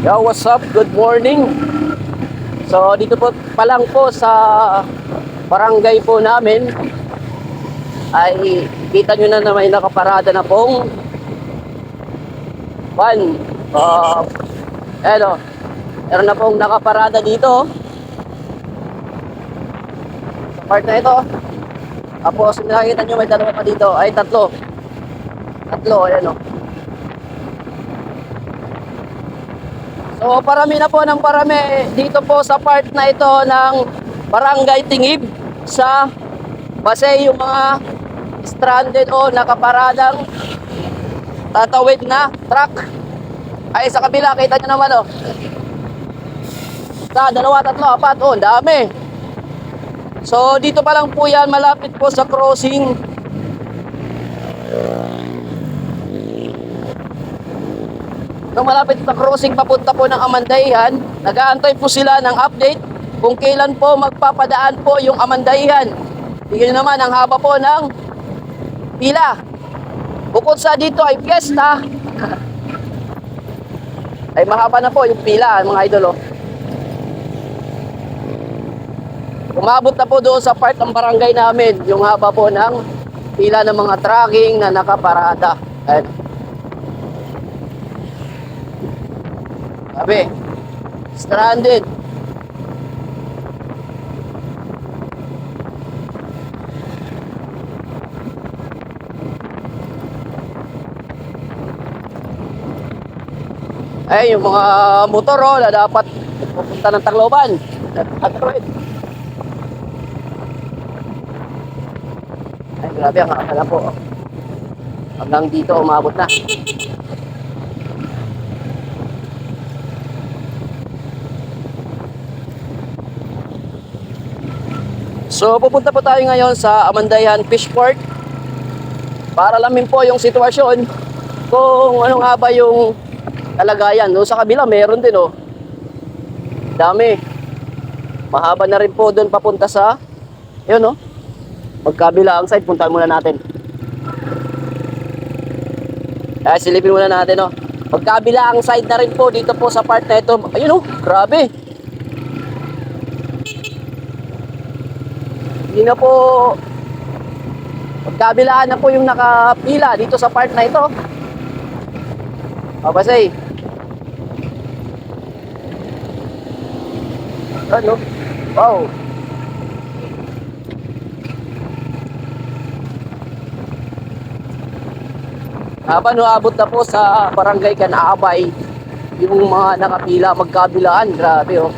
Yo, what's up? Good morning. So, dito po pa lang po sa barangay po namin ay kita nyo na na may nakaparada na pong van. Uh, ano, meron na pong nakaparada dito. Sa part na ito. Tapos, nakikita nyo may dalawa pa dito. Ay, tatlo. Tatlo, ayan o. So parami na po ng parami dito po sa part na ito ng Barangay Tingib sa base yung mga stranded o nakaparadang tatawid na truck. Ay sa kabila kita nyo naman oh. Sa dalawa, tatlo, apat oh, dami. So dito pa lang po yan malapit po sa crossing Nung malapit sa crossing papunta po ng Amandaihan, nag-aantay po sila ng update kung kailan po magpapadaan po yung Amandaihan. Tingnan naman ang haba po ng pila. Bukod sa dito ay fiesta, ay mahaba na po yung pila mga idol. Oh. Umabot na po doon sa part ng barangay namin, yung haba po ng pila ng mga tracking na nakaparada. Ayan. Sabi, stranded. Ay, yung mga motor oh, na dapat pupunta ng Tacloban. Android. Ay, grabe ang akala po. Hanggang dito umabot na. So pupunta po tayo ngayon sa Amandayan Fishport para alamin po yung sitwasyon kung ano nga ba yung kalagayan. No, sa kabila meron din oh. Dami. Mahaba na rin po doon papunta sa yun oh. Magkabila ang side, puntahan muna natin. Ay, silipin muna natin oh. Magkabila ang side na rin po dito po sa part na ito. Ayun oh, grabe. Hindi na po magkabilaan na po yung nakapila dito sa part na ito. Babasay. Ano? Wow. Habang nuabot na po sa barangay Kanaabay, yung mga nakapila magkabilaan, grabe oh.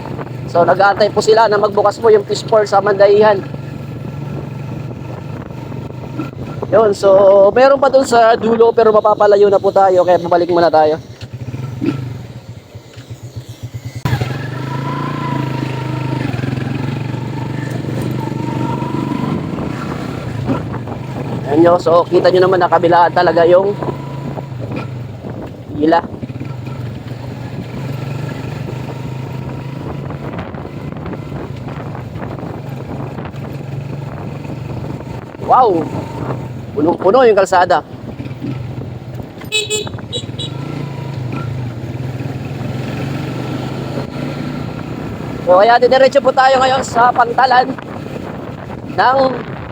So nag-aantay po sila na magbukas po yung fish port sa Mandaihan. Yun, so meron pa dun sa dulo pero mapapalayo na po tayo kaya pabalik muna tayo. Ayan nyo, so kita nyo naman nakabilaan talaga yung hila. Wow! Punong-puno yung kalsada. So kaya didiretso po tayo ngayon sa pantalan ng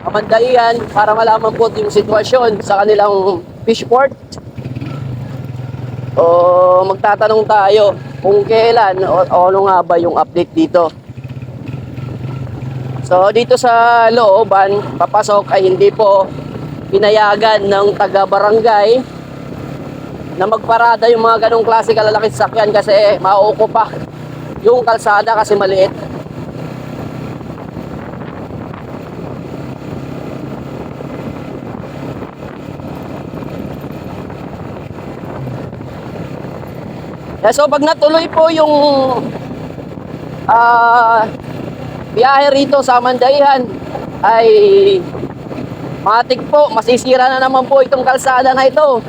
Amandaian para malaman po yung sitwasyon sa kanilang fishport. O magtatanong tayo kung kailan o, o ano nga ba yung update dito. So dito sa looban, papasok ay hindi po pinayagan ng taga-barangay na magparada yung mga ganong klase kalalaking sakyan kasi mauuko pa yung kalsada kasi maliit. Yeah, so pag natuloy po yung ah biyahe rito sa Mandaihan ay matik po, masisira na naman po itong kalsada na ito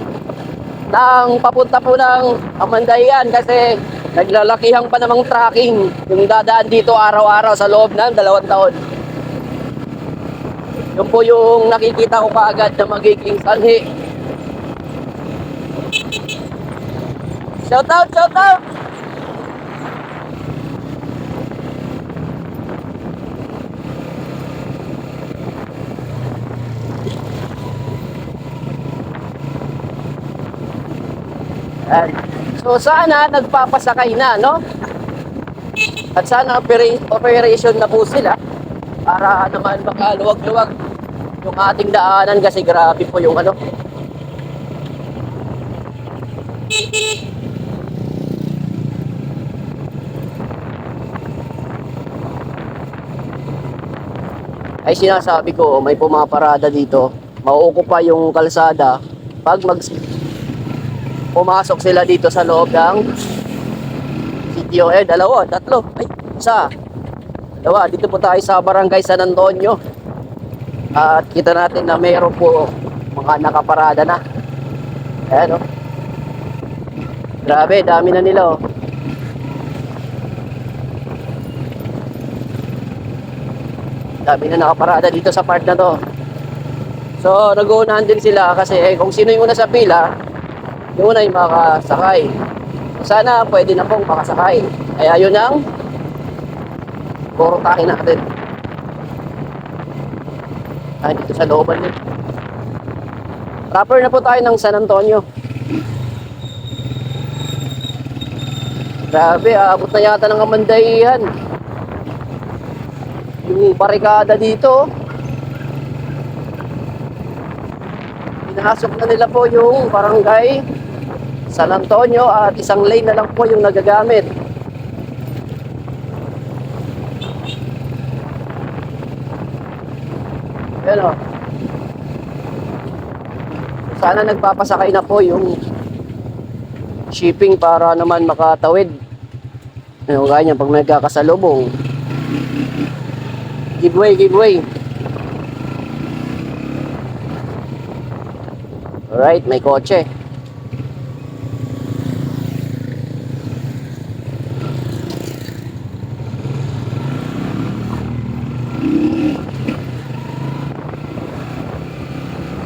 nang papunta po ng Amandayan kasi naglalakihang pa namang tracking yung dadaan dito araw-araw sa loob ng dalawang taon. Yun po yung nakikita ko kaagad na magiging sanhi. Shout out, shout out! Ayan. So sana nagpapasakay na, no? At sana opera- operation na po sila para naman makaluwag-luwag yung ating daanan kasi grabe po yung ano. Ay sinasabi ko, may pumaparada dito. Mauukupa yung kalsada pag mag pumasok sila dito sa loob ng sitio. Eh, dalawa, tatlo. Ay, isa. Dalawa, dito po tayo sa barangay San Antonio. At kita natin na mayroon po mga nakaparada na. Ayan, oh. Grabe, dami na nila, oh. Dami na nakaparada dito sa part na to. So, nag-uunahan din sila kasi eh, kung sino yung una sa pila, una yung makasakay. Sana pwede na pong makasakay. Kaya yun ang porotahin natin. Ay, dito sa looban yun. Proper na po tayo ng San Antonio. Grabe, aabot na yata ng kamandaihan. Yung barikada dito. Pinasok na nila po yung barangay San Antonio at isang lane na lang po yung nagagamit. Yan o. Sana nagpapasakay na po yung shipping para naman makatawid. Ano ganyan pag nagkakasalubong. Giveaway, giveaway. Alright, may kotse.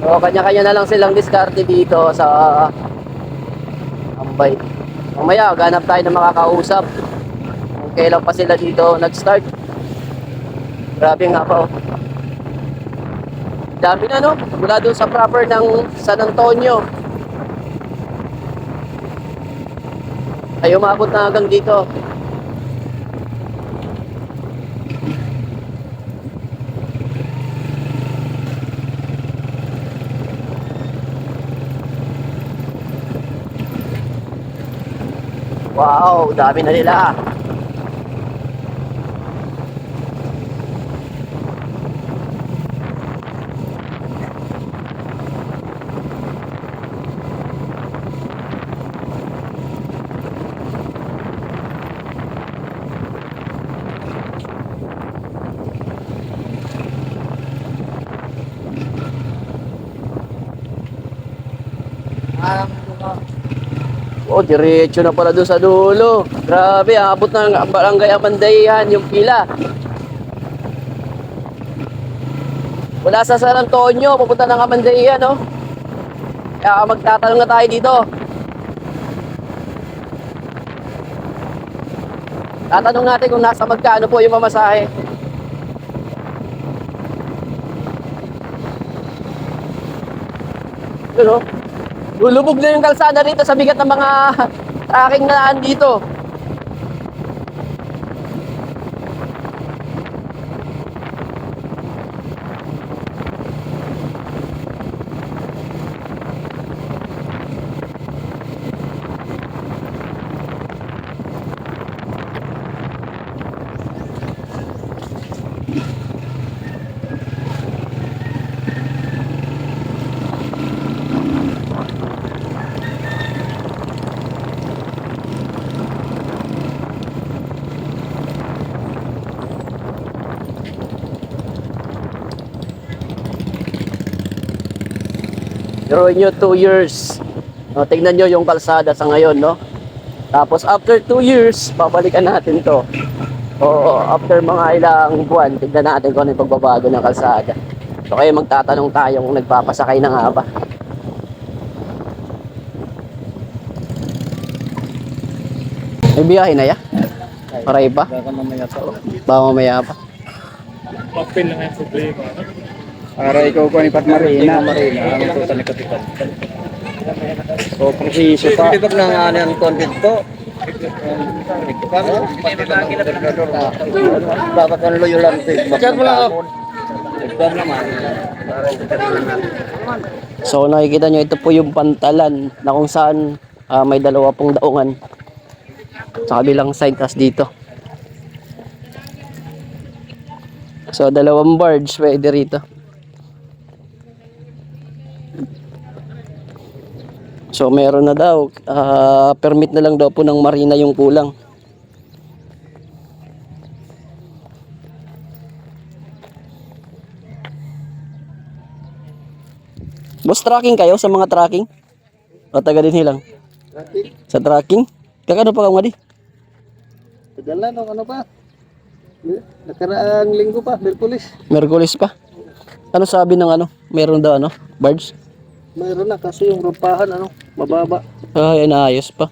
So, kanya-kanya na lang silang diskarte dito sa Ambay. Mamaya, ganap tayo ng makakausap. Kung kailan pa sila dito nag-start. Grabe nga pa, oh. Dami na, no? Mula doon sa proper ng San Antonio. Ay, umabot na hanggang dito. Wow, dami na nila. Oh, diretso na pala doon sa dulo. Grabe, abot ng barangay Amandayan yung pila. Wala sa San Antonio, pupunta ng Amandayan, no? Kaya magtatanong na tayo dito. Tatanong natin kung nasa magkano po yung mamasahe. Yun, oh. Lulubog na yung kalsada rito sa bigat ng mga tracking na dito. Drawing nyo 2 years. O, tingnan nyo yung kalsada sa ngayon, no? Tapos after 2 years, babalikan natin to. O after mga ilang buwan, tignan natin kung ano yung pagbabago ng kalsada. So kaya magtatanong tayo kung nagpapasakay na nga ba. May biyahe na ya? Paray pa? Baka mamaya pa. Ba mamaya pa? Papel lang yung problema. Para ikaw ko ni Pat Marina. Marina. Ang tutan ni Kapitan. So, preciso pa. Hindi pa nga ano yung content to. Dapat ang loyalante. Bakit mo lang ako? So nakikita nyo, ito po yung pantalan na kung saan ah, may dalawa pong daungan sa kabilang side tas dito. So dalawang barge pwede rito. So meron na daw, ah, permit na lang daw po ng marina yung kulang. Boss, tracking kayo sa mga tracking? O taga din hilang? Sa tracking? Kakano pa ka nga di? Dala no, ano pa? Nakaraang linggo pa, Merkulis. Merkulis pa. Ano sabi ng ano? Meron daw ano? Barge? Mayroon na kasi yung rumpahan ano, mababa. Ay, inaayos pa.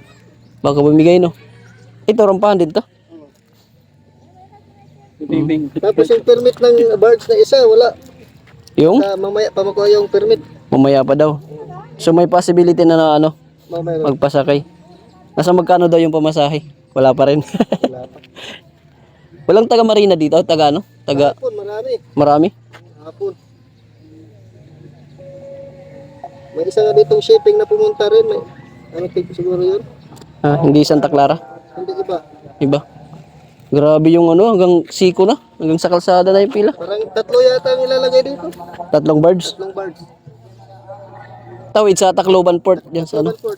Baka bumigay no? Ito, rampahan din to. Tapos yung permit ng barge na isa, wala. Yung? Sa mamaya pa makuha yung permit. Mamaya pa daw. So may possibility na na ano? Mamaya Magpasakay. Nasa magkano daw yung pamasahe? Wala pa rin. wala pa. Walang taga marina dito? Taga ano? Taga Hapon, marami. marami? Hapon. May isa nga ditong shipping na pumunta rin. May, ano tipo siguro yun? Ah, hindi Santa Clara? Hindi iba. Iba. Grabe yung ano, hanggang siko na. Hanggang sa kalsada na yung pila. Parang tatlo yata ang ilalagay dito. Tatlong birds. Tatlong barge. Tawid sa Tacloban Port. Yan sa ano. Transport.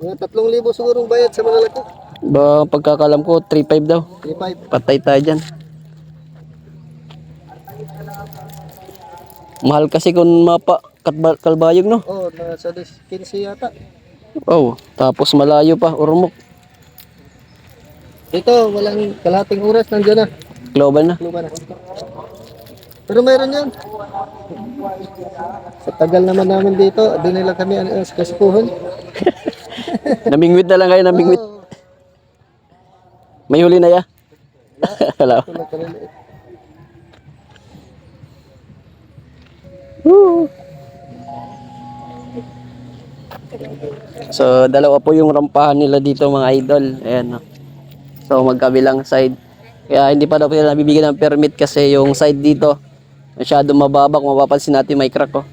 Mga tatlong libo sigurong bayad sa malalaki. Ba, pagkakalam ko, 3.5 daw. 3.5. Patay tayo dyan. Mahal kasi kung mapa katba, kalbayog, no? Oh, nasa 15 yata. Oh, tapos malayo pa, urmok. Dito, walang kalahating oras nandiyan na. Global na. Luma na. Pero meron yan. Sa tagal naman namin dito, doon nila kami ano, sa kasipuhan. Namingwit na lang kayo, namingwit. Oo, May huli na ya. Wala. wala. Woo! So, dalawa po yung rampahan nila dito mga idol. Ayan. So, magkabilang side. Kaya hindi pa daw sila nabibigyan ng permit kasi yung side dito masyado mababa. Kung mapapansin natin may crack oh.